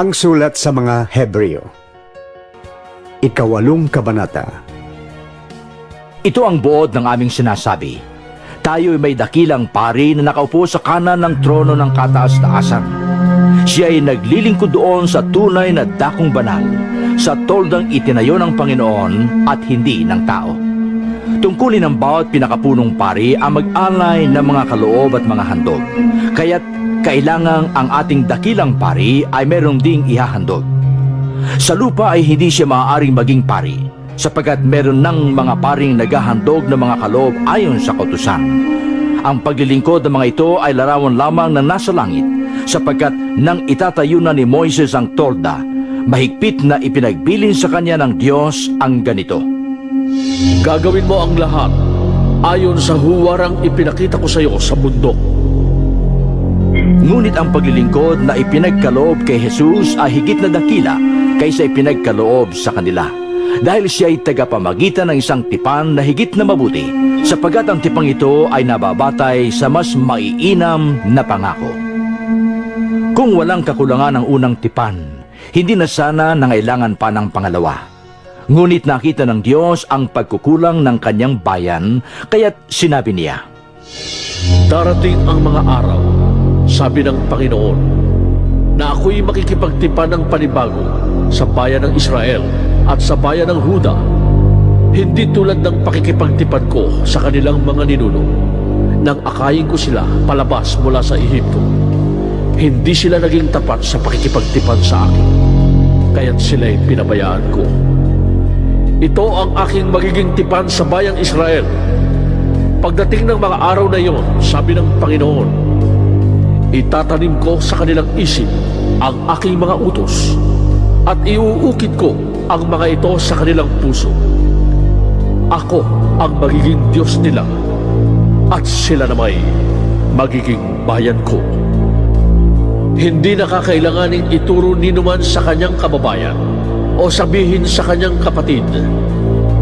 Ang sulat sa mga Hebreo. Ikawalong kabanata. Ito ang buod ng aming sinasabi. Tayo'y may dakilang pari na nakaupo sa kanan ng trono ng kataas-taasan. Siya ay naglilingkod doon sa tunay na dakong banal, sa toldang itinayo ng Panginoon at hindi ng tao. Tungkulin ng bawat pinakapunong pari ang mag-alay ng mga kaloob at mga handog. Kaya't kailangang ang ating dakilang pari ay meron ding ihahandog. Sa lupa ay hindi siya maaaring maging pari sapagkat meron ng mga paring naghahandog ng mga kaloob ayon sa kautusan. Ang paglilingkod ng mga ito ay larawan lamang na nasa langit sapagkat nang itatayo na ni Moises ang tolda, mahigpit na ipinagbilin sa kanya ng Diyos ang ganito. Gagawin mo ang lahat ayon sa huwarang ipinakita ko sa iyo sa bundok. Ngunit ang paglilingkod na ipinagkaloob kay Jesus ay higit na dakila kaysa ipinagkaloob sa kanila. Dahil siya ay tagapamagitan ng isang tipan na higit na mabuti, sapagat ang tipang ito ay nababatay sa mas maiinam na pangako. Kung walang kakulangan ng unang tipan, hindi na sana nangailangan pa ng pangalawa. Ngunit nakita ng Diyos ang pagkukulang ng kanyang bayan, kaya't sinabi niya, Darating ang mga araw, sabi ng Panginoon, na ako'y makikipagtipan ng panibago sa bayan ng Israel at sa bayan ng Huda. Hindi tulad ng pakikipagtipan ko sa kanilang mga ninuno nang akayin ko sila palabas mula sa Ehipto. Hindi sila naging tapat sa pakikipagtipan sa akin, kaya't sila'y pinabayaan ko. Ito ang aking magiging tipan sa bayang Israel. Pagdating ng mga araw na iyon, sabi ng Panginoon, itatanim ko sa kanilang isip ang aking mga utos at iuukit ko ang mga ito sa kanilang puso. Ako ang magiging Diyos nila at sila na may magiging bayan ko. Hindi nakakailanganing ituro ni numan sa kanyang kababayan o sabihin sa kanyang kapatid,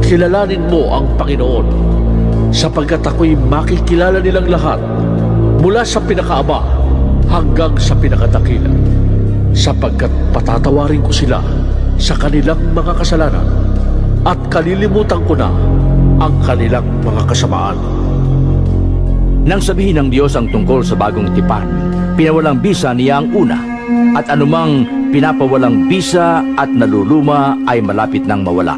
kilalanin mo ang Panginoon sapagkat ako'y makikilala nilang lahat mula sa pinakaaba hanggang sa pinakadakila sapagkat patatawarin ko sila sa kanilang mga kasalanan at kalilimutan ko na ang kanilang mga kasamaan. Nang sabihin ng Diyos ang tungkol sa bagong tipan, pinawalang bisa niya ang una, at anumang pinapawalang bisa at naluluma ay malapit nang mawala.